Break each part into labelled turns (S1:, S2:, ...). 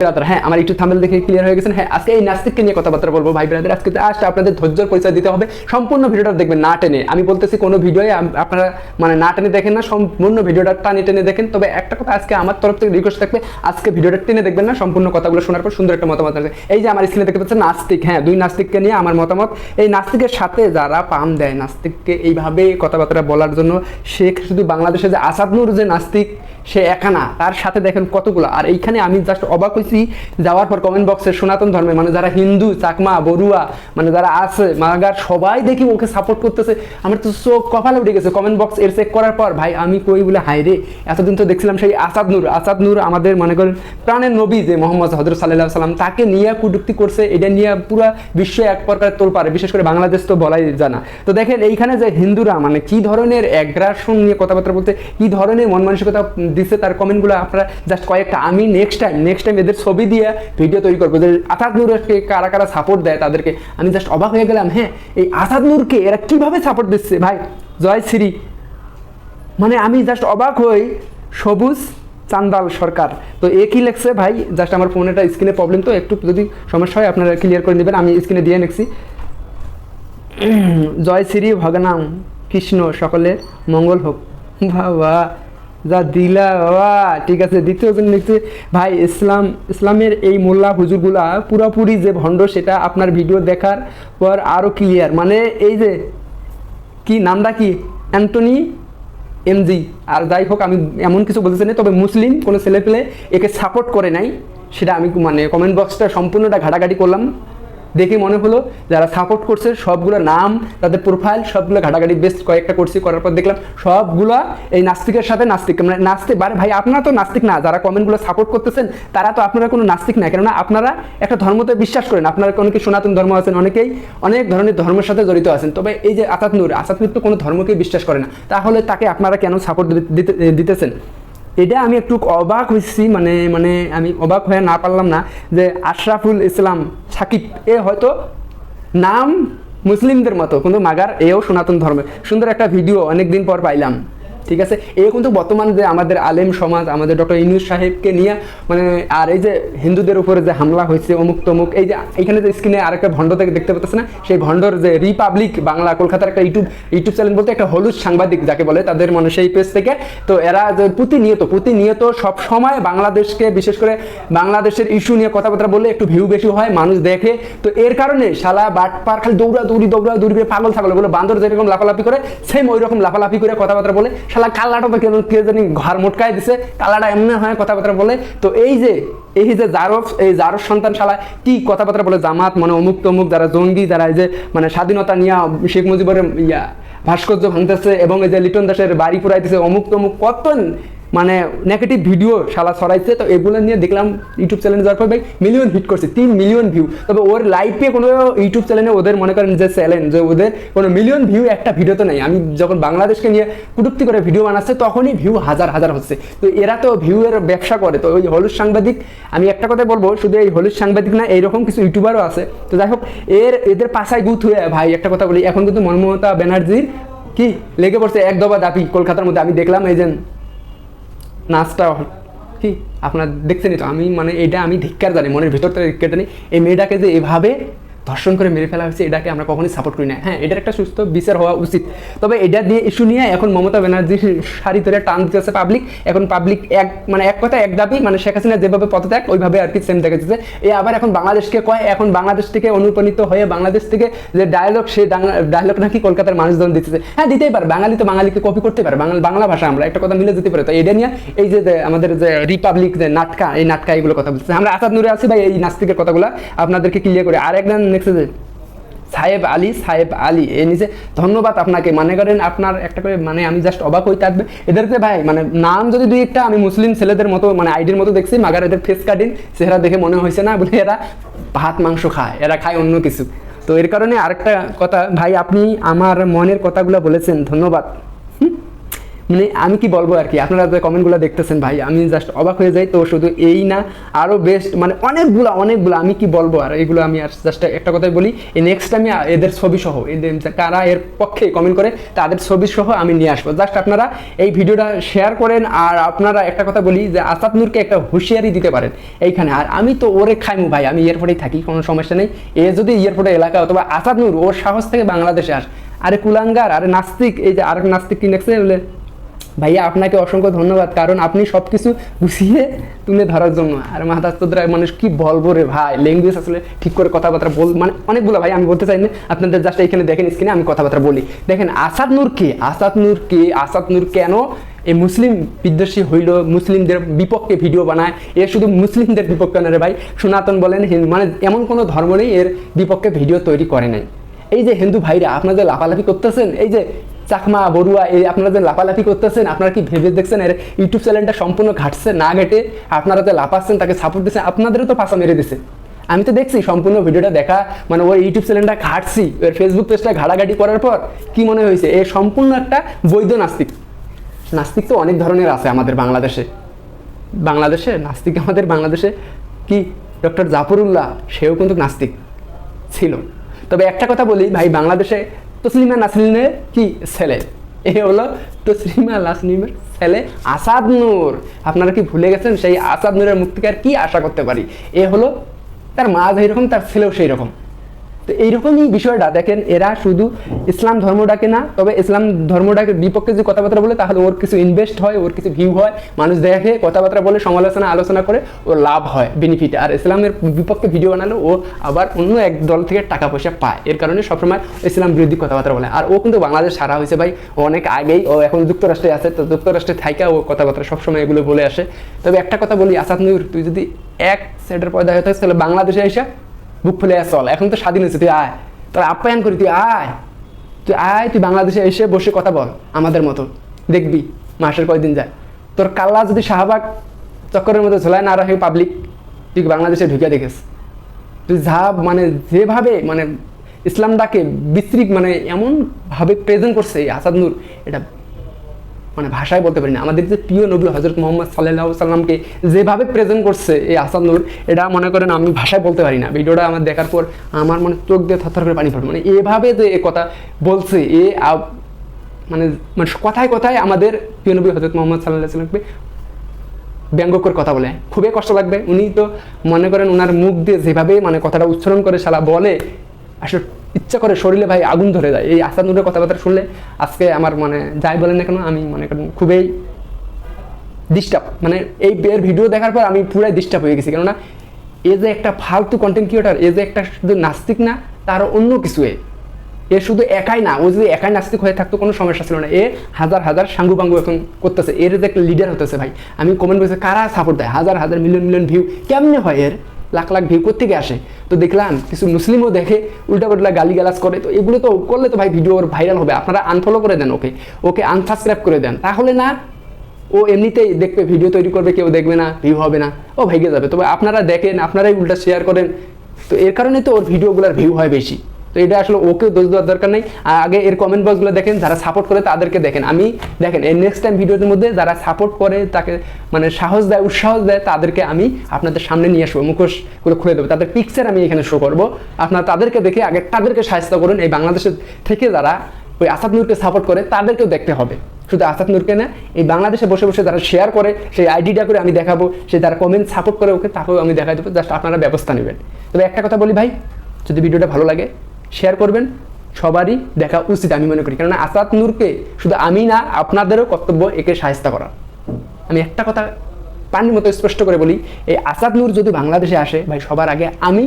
S1: Brother হ্যাঁ আমার একটু থামেল দেখে ক্লিয়ার হয়ে গেছেন। হ্যাঁ আজকে এই নাস্তিককে নিয়ে কথাবার্তা বলব, ভাই ব্রাদার আজকে আপনাদের ধৈর্যের পরিচয় দিতে হবে। সম্পূর্ণ ভিডিওটা দেখবেন, না টেনে। আমি বলতেছি কোনো আপনারা মানে না টেনে দেখেন না, সম্পূর্ণ ভিডিওটা টানে টেনে দেখেন। তবে একটা কথা, আজকে আমার তরফ থেকে রিকোয়েস্ট থাকবে, আজকে ভিডিওটা টেনে দেখবেন না, সম্পূর্ণ কথাগুলো শোনার পর সুন্দর একটা মতামত আসবে। এই যে আমার স্ক্রিনে দেখতে নাস্তিক হ্যাঁ দুই নাস্তিককে নিয়ে আমার মতামত। এই নাস্তিকের সাথে যারা পাম দেয়, নাস্তিককে এইভাবে কথাবার্তা বলার জন্য সে শুধু বাংলাদেশে যে আসাদনুর যে নাস্তিক সে একা না। তার সাথে দেখেন কতগুলো। আর এইখানে আমি জাস্ট অবাক হয়েছি যাওয়ার পর কমেন্ট বক্সে সনাতন ধর্মে মানে যারা হিন্দু, চাকমা, বড়ুয়া মানে যারা আছে, মাগার, সবাই দেখি ওকে সাপোর্ট করতেছে। আমার তো চোখ কপালে উঠে গেছে কমেন্ট বক্স এর চেক করার পর, ভাই, আমি কই বলে? হাই রে, এতদিন তো দেখছিলাম সেই আসাদ নূর। আসাদ নূর আমাদের, মনে করেন, প্রাণের নবী যে মোহাম্মদ হজরত সাল্লাহ সাল্লাম তাকে নিয়ে কুটুক্তি করছে। এটা নিয়ে পুরো বিশ্ব এক প্রকার তোল পারে বিশেষ করে বাংলাদেশ তো বলাই জানা তো দেখেন এইখানে যে হিন্দুরা মানে কি ধরনের অ্যাগ্রাসন নিয়ে কথাবার্তা বলতে, কি ধরনের মন মানসিকতা দিচ্ছে তার কমেন্টগুলো আপনারা জাস্ট কয়েকটা, আমি নেক্সট টাইম নেক্সট টাইম এদের ছবি দিয়ে ভিডিও তৈরি করব। যে আসাদ নূরকে কারা কারা সাপোর্ট দেয় তাদেরকে, আমি জাস্ট অবাক হয়ে গেলাম হ্যাঁ এই আসাদ নূরকে এরা কীভাবে সাপোর্ট দিচ্ছে? ভাই, জয় শ্রী। মানে আমি জাস্ট অবাক হই, সবুজ চান্দাল সরকার। তো এ কি লেখছে ভাই? জাস্ট আমার ফোনে একটা স্ক্রিনে প্রবলেম তো একটু যদি সমস্যা হয়, আপনারা ক্লিয়ার করে নেবেন, আমি স্ক্রিনে দিয়ে নিচ্ছি। জয় শ্রী, ভগনাম, কৃষ্ণ সকলের মঙ্গল হোক। বাবা। যা দিলা, বাবা, ঠিক আছে। দ্বিতীয় জন লিখছে ভাই, ইসলাম, ইসলামের এই মোল্লা হুজুরগুলা পুরোপুরি যে ভণ্ড, সেটা আপনার ভিডিও দেখার পর আরও ক্লিয়ার মানে এই যে, কি নামটা কি? অ্যান্টনি এমজি আর যাই হোক, আমি এমন কিছু বলতে চাই তবে মুসলিম কোনো ছেলে পেলে একে সাপোর্ট করে নাই, সেটা আমি মানে কমেন্ট বক্সটা সম্পূর্ণটা ঘাটাঘাটি করলাম। দেখে মনে হলো যারা সাপোর্ট করছে, সবগুলো নাম, তাদের প্রোফাইল সবগুলো ঘাটাঘাটি বেস্ট কয়েকটা করছি, করার পর দেখলাম সবগুলো এই নাস্তিকের সাথে নাস্তিক মানে নাস্তিক, বারে ভাই, আপনারা তো নাস্তিক না, যারা কমেন্টগুলো সাপোর্ট করতেছেন, তারা তো আপনারা কোনো নাস্তিক না, কেননা আপনারা একটা ধর্মতে বিশ্বাস করেন, আপনারা অনেকে সনাতন ধর্ম আছেন, অনেকেই অনেক ধরনের ধর্মের সাথে জড়িত আছেন, তবে এই যে আসাদ নূর আসাদ নূর তো কোনো ধর্মকেই বিশ্বাস করে না, তাহলে তাকে আপনারা কেন সাপোর্ট দিতে, দিতেছেন? এটা আমি একটু অবাক হয়েছি মানে মানে আমি অবাক হয়ে না পারলাম না যে আশরাফুল ইসলাম সাকিব, এ হয়তো নাম মুসলিমদের মতো, কিন্তু মাগার এও সনাতন ধর্মের। সুন্দর একটা ভিডিও অনেকদিন পর পাইলাম। ঠিক আছে? এ কিন্তু বর্তমান যে আমাদের আলেম সমাজ, আমাদের ডক্টর ইনুস সাহেবকে নিয়ে মানে আর এই যে হিন্দুদের উপরে যে হামলা হয়েছে অমুক তমুক এই যে এখানে যে স্ক্রিনে আরেকটা ভণ্ড থেকে দেখতে পাচ্ছে না, সেই ভণ্ডর যে রিপাবলিক বাংলা কলকাতার একটা ইউটিউব ইউটিউব চ্যানেল বলতে একটা হলুদ সাংবাদিক যাকে বলে, তাদের মানে সেই পেজ থেকে, তো এরা যে প্রতিনিয়ত প্রতিনিয়ত সব সময় বাংলাদেশকে, বিশেষ করে বাংলাদেশের ইস্যু নিয়ে কথাবার্তা বললে একটু ভিউ বেশি হয়, মানুষ দেখে। তো এর কারণে শালা বাট পার খালি দৌড়া দৌড়ি দৌড়া দৌড়ি পাগল ছাগল বলে বান্দর যেরকম লাফালাফি করে সেম ওই রকম লাফালাফি করে কথাবার্তা বলে শালা কাল্লাটা তো কেন কে জানি ঘর মোটকায় দিছে। কাল্লাটা এমনি হয় কথাবার্তা বলে। তো এই যে এই যে জারফ, এই জারফ সন্তান শালা, কি কথাবার্তা বলে? জামাত মানে অমুক তমুক যারা জঙ্গি, যারা এই যে মানে স্বাধীনতা নিয়ে শেখ মুজিবের ইয়া ভাস্কর্য ভাঙতেছে এবং এই যে লিটন দাসের বাড়ি পুরাইতেছে, অমুক তমুক কত মানে নেগেটিভ ভিডিও শালা ছড়াইছে, তো এগুলো নিয়ে দেখলাম ইউটিউব চ্যানেলে যাওয়ার পর ভাই মিলিয়ন হিট করছে, তিন মিলিয়ন ভিউ তবে ওর লাইফে কোনো ইউটিউব চ্যানেলে ওদের মনে করেন যে চ্যালেঞ্জ যে ওদের কোনো মিলিয়ন ভিউ একটা ভিডিওতে নেই। আমি যখন বাংলাদেশকে নিয়ে কুটুক্তি করে ভিডিও বানাচ্ছে, তখনই ভিউ হাজার হাজার হচ্ছে। তো এরা তো ভিউয়ের ব্যবসা করে। তো ওই হলুদ সাংবাদিক, আমি একটা কথা বলব, শুধু এই হলুদ সাংবাদিক না, এইরকম কিছু ইউটিউবারও আছে। তো যাই হোক, এর, এদের পাশায় গুথ হয়ে ভাই, একটা কথা বলি, এখন কিন্তু মনমমতা ব্যানার্জির কি লেগে পড়ছে, এক দাবি কলকাতার মধ্যে। আমি দেখলাম এই যে নাচটা কি আপনার দেখছেন তো, আমি মানে এটা আমি ধিক্কার জানি, মনের ভিতর থেকে ধিক্কার জানি। এই মেয়েটাকে যে এভাবে ধর্ষণ করে মেরে ফেলা হয়েছে, এটাকে আমরা কখনোই সাপোর্ট করি না। হ্যাঁ এটার একটা সুস্থ বিচার হওয়া উচিত। তবে এটা নিয়ে ইস্যু নিয়ে এখন মমতা ব্যানার্জির শাড়ি ধরে টান দিতেছে পাবলিক এখন পাবলিক এক মানে এক কথা এক দাবি মানে শেখ হাসিনা যেভাবে পদত্যাগ, ওইভাবে আর কি সেম দেখা যাচ্ছে। এ আবার এখন বাংলাদেশকে কয়, এখন বাংলাদেশ থেকে অনুপ্রাণিত হয়ে বাংলাদেশ থেকে যে ডায়লগ সেই ডায়লগ নাকি কলকাতার মানুষজন দিতেছে। হ্যাঁ দিতেই পারে, বাঙালি তো বাঙালিকে কপি করতে পারে বাংলা বাংলা ভাষা আমরা, একটা কথা মিলে যেতে পারে। তো এটা নিয়ে এই যে আমাদের যে রিপাবলিক যে নাটকা, এই নাটকা এগুলো কথা বলছে আমরা আসাদ নূরে আছি ভাই, এই নাস্তিকের কথাগুলো আপনাদেরকে ক্লিয়ার করে। আর একজন নেক্সট সাহেব আলী সাহেব আলী, এ নিচে ধন্যবাদ আপনাকে। মনে করেন আপনার একটা করে মানে আমি জাস্ট অবাক হই থাকবে। এদেরকে ভাই মানে নাম যদি দুই একটা আমি মুসলিম ছেলেদের মতো মানে আইডির মতো দেখছি, মাগার এদের ফেস কাটিং চেহারা দেখে মনে হয়েছে না বলে এরা ভাত, মাংস খায়, এরা খায় অন্য কিছু। তো এর কারণে আরেকটা কথা, ভাই, আপনি আমার মনের কথাগুলো বলেছেন, ধন্যবাদ? মানে আমি কি বলব আর কি? আপনারা যে কমেন্টগুলো দেখতেছেন ভাই, আমি জাস্ট অবাক হয়ে যাই। তো শুধু এই না আরও বেস্ট মানে অনেকগুলো অনেকগুলো, আমি কি বলব আর? এগুলো আমি আর জাস্ট একটা কথাই বলি, এই নেক্সট আমি এদের ছবি সহ এদের কারা এর পক্ষে কমেন্ট করে, তাদের ছবি সহ আমি নিয়ে আসব। জাস্ট আপনারা এই ভিডিওটা শেয়ার করেন, আর আপনারা একটা কথা বলি যে আসাদ নূরকে একটা হুঁশিয়ারি দিতে পারেন এইখানে। আর আমি তো ওরে খাইমু ভাই, আমি এয়ারপোর্টেই থাকি, কোনো সমস্যা নেই। এ যদি এয়ারপোর্টের এলাকা অথবা আসাদ নূর ওর সাহস থেকে বাংলাদেশে আস। আরে কুলাঙ্গার, আরে নাস্তিক, এই যে আরেক নাস্তিক কি বলে ভাইয়া, আপনাকে অসংখ্য ধন্যবাদ, কারণ আপনি সব কিছু গুছিয়ে তুলে ধরার জন্য। আর মাহাতাস্তরা মানুষ কি বলব রে ভাই? ল্যাঙ্গুয়েজ আসলে ঠিক করে কথাবার্তা বল মানে অনেকগুলো ভাই, আমি বলতে চাই না আপনাদের জাস্ট এখানে দেখেন স্ক্রিনে আমি কথাবার্তা বলি। দেখেন, আসাদ নূর কে? আসাদ নূর কে? আসাদ নূর কেন এই মুসলিম বিদ্বেষী হইল? মুসলিমদের বিপক্ষে ভিডিও বানায়। এ শুধু মুসলিমদের বিপক্ষে না ভাই, সনাতন বলেন মানে এমন কোনো ধর্ম নেই এর বিপক্ষে ভিডিও তৈরি করে নাই। এই যে হিন্দু ভাইরা আপনাদের লাফালাফি করতেছেন, এই যে চাকমা, বড়ুয়া, এই আপনারা যে লাফালাফি করতেছেন, আপনারা কি ভেবে দেখছেন এর ইউটিউব চ্যানেলটা সম্পূর্ণ ঘাটছে, না ঘেটে? আপনারা যে লাফাচ্ছেন, তাকে সাপোর্ট দিচ্ছেন, আপনাদেরও তো পাশা মেরে দিছে। আমি তো দেখছি সম্পূর্ণ ভিডিওটা দেখা মানে ওর ইউটিউব চ্যানেলটা ঘাটছি ওর ফেসবুক পেজটা ঘাটাঘাটি করার পর কি মনে হয়েছে? এ সম্পূর্ণ একটা বৈধ নাস্তিক। নাস্তিক তো অনেক ধরনের আছে আমাদের বাংলাদেশে। বাংলাদেশে নাস্তিক আমাদের বাংলাদেশে কি? ডক্টর জাফরুল্লাহ, সেও কিন্তু নাস্তিক ছিল। তবে একটা কথা বলি, ভাই, বাংলাদেশে তসলিমা নাসলিনের কি ছেলে? এ হলো তসলিমা নাসলিমের ছেলে আসাদ নূর। আপনারা কি ভুলে গেছেন? সেই আসাদ নূরের আর কি আশা করতে পারি? এ হলো তার মা যেরকম, তার ছেলেও সেই রকম তো এইরকমই বিষয়টা। দেখেন, এরা শুধু ইসলাম ধর্মটাকে না, তবে ইসলাম ধর্মটাকে বিপক্ষে যে কথাবার্তা বলে, তাহলে ওর কিছু ইনভেস্ট হয়, ওর কিছু ভিউ হয়, মানুষ দেখে, কথাবার্তা বলে, সমালোচনা, আলোচনা করে, ওর লাভ হয় বেনিফিট আর ইসলামের বিপক্ষে ভিডিও বানালে ও আবার অন্য এক দল থেকে টাকা পয়সা পায়। এর কারণে সবসময় ইসলাম বিরোধী কথাবার্তা বলে। আর ও কিন্তু বাংলাদেশ সারা হয়েছে ভাই। ও অনেক আগেই, ও এখন যুক্তরাষ্ট্রে আছে, তো যুক্তরাষ্ট্রে থাইকা ও কথাবার্তা সবসময় এগুলো বলে আসে। তবে একটা কথা বলি, আসাদ নূর, তুই যদি এক সেটের পয়দা হতে তাহলে বাংলাদেশে এসে বুক ফুলে চল, এখন তো স্বাধীন হয়েছে, তুই আয়। তোর আপ্যায়ন করি, তুই আয়। তুই আয়, তুই বাংলাদেশে এসে বসে কথা বল, আমাদের মতো। দেখবি, মাসের কয়দিন যায়। তোর কাল্লা যদি শাহবাগ চক্করের মধ্যে ঝোলায় না রাখে পাবলিক তুই বাংলাদেশে ঢুকে দেখিস। তুই যা মানে যেভাবে মানে ইসলামটাকে বিস্তৃত মানে এমনভাবে প্রেজেন্ট করছে এই আসাদ নূর, এটা মানে ভাষায় বলতে পারি না। আমাদের যে প্রিয় নবী হজরত মোহাম্মদ সাল্লাহ সাল্লামকে যেভাবে প্রেজেন্ট করছে এই আসাদ নূর, এটা মনে করেন আমি ভাষায় বলতে পারি না। ভিডিওটা আমার দেখার পর আমার মানে চোখ দিয়ে থরথর করে পানি পড়ে। মানে এভাবে যে এ কথা বলছে, এ মানে মানে কথায় কথায় আমাদের প্রিয় নবী হজরত মোহাম্মদ সাল্লাহ সাল্লামকে ব্যঙ্গ করে কথা বলে। খুবই কষ্ট লাগবে। উনি তো মনে করেন ওনার মুখ দিয়ে যেভাবে মানে কথাটা উচ্চারণ করে শালা বলে, আসলে ইচ্ছা করে শরীরে ভাই আগুন ধরে যায়। এই আসাদ নূরের কথাবার্তা শুনলে আজকে আমার মানে যাই বলেন না কেন, আমি মনে করেন খুবই ডিস্টার্ব মানে এই এর ভিডিও দেখার পর আমি পুরাই ডিস্টার্ব হয়ে গেছি। কেননা এ যে একটা ফালতু কন্টেন্ট ক্রিয়েটার এ যে একটা শুধু নাস্তিক না, তার অন্য কিছু এ এ শুধু একাই না, ও যদি একাই নাস্তিক হয়ে থাকতো কোনো সমস্যা ছিল না। এ হাজার হাজার সাঙ্গু পাঙ্গু এখন করতেছে। এর যে একটা লিডার হতেছে ভাই। আমি কমেন্ট বলছি কারা সাপোর্ট দেয়? হাজার হাজার মিলিয়ন মিলিয়ন ভিউ কেমনে হয় এর? লাখ লাখ ভিউ থেকে আসে? তো দেখলাম কিছু মুসলিমও দেখে, উল্টাপাল্টা গালি গালাজ করে। তো এগুলো তো করলে তো ভাই ভিডিও ভাইরাল হবে। আপনারা আনফলো করে দেন ওকে। ওকে আনসাবস্ক্রাইব করে দেন। তাহলে না, ও এমনিতেই দেখবে ভিডিও তৈরি করবে, কেউ দেখবে না ভিউ হবে না। ও ভেঙে যাবে। তবে আপনারা দেখেন, আপনারাই উল্টা শেয়ার করেন। তো এর কারণে তো ওর ভিডিওগুলোর ভিউ হয় বেশি। তো এটা আসলে ওকে দোষ দেওয়ার দরকার নেই। আর আগে এর কমেন্ট বক্সগুলো দেখেন, যারা সাপোর্ট করে তাদেরকে দেখেন। আমি, দেখেন এর নেক্সট টাইম ভিডিওর মধ্যে যারা সাপোর্ট করে, তাকে মানে সাহস দেয়, উৎসাহ দেয়, তাদেরকে আমি আপনাদের সামনে নিয়ে আসব মুখোশগুলো খুলে দেবো। তাদের পিকচার আমি এখানে শো করব। আপনারা তাদেরকে দেখে আগে তাদেরকে সাহায্য করুন। এই বাংলাদেশের থেকে যারা ওই আসাদ নূরকে সাপোর্ট করে, তাদেরকেও দেখতে হবে। শুধু আসাদ নূরকে না, এই বাংলাদেশে বসে বসে যারা শেয়ার করে, সেই আইডিটা করে আমি দেখাবো। সে যারা কমেন্ট সাপোর্ট করে ওকে, তাকেও আমি দেখাই দেবো। জাস্ট আপনারা ব্যবস্থা নেবেন। তবে একটা কথা বলি ভাই, যদি ভিডিওটা ভালো লাগে শেয়ার করবেন। সবারই দেখা উচিত আমি মনে করি। কেননা আসাদ নূরকে শুধু আমি না, আপনাদেরও কর্তব্য একে সাহায্য করা। আমি একটা কথা পানির মতো স্পষ্ট করে বলি, এই আসাদ নূর যদি বাংলাদেশে আসে, ভাই, সবার আগে আমি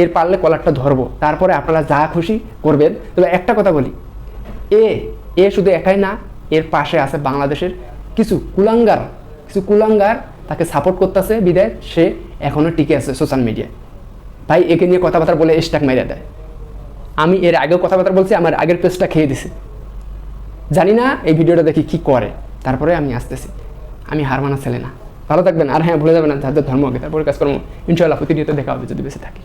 S1: এর পারলে কলারটা ধরবো। তারপরে আপনারা যা খুশি করবেন। তবে একটা কথা বলি, এ এ শুধু একাই না, এর পাশে আছে বাংলাদেশের কিছু কুলাঙ্গার। কিছু কুলাঙ্গার তাকে সাপোর্ট করতেছে, বিদায়, সে এখনও টিকে আছে সোশ্যাল মিডিয়ায় ভাই, একে নিয়ে কথাবার্তা বলে স্টাক মেরে দেয়। আমি এর আগেও কথাবার্তা বলছি, আমার আগের পেজটা খেয়ে দিছি। জানি না এই ভিডিওটা দেখি কি করে। তারপরে আমি আসতেছি। আমি হার মানা ছেলে না। ভালো থাকবেন। আর হ্যাঁ ভুলে যাবেন না, যাদের ধর্ম আগে তারপরে কাজ করব ইনশাল্লাহ প্রতিনিয়ত দেখা হবে যদি বেঁচে থাকি।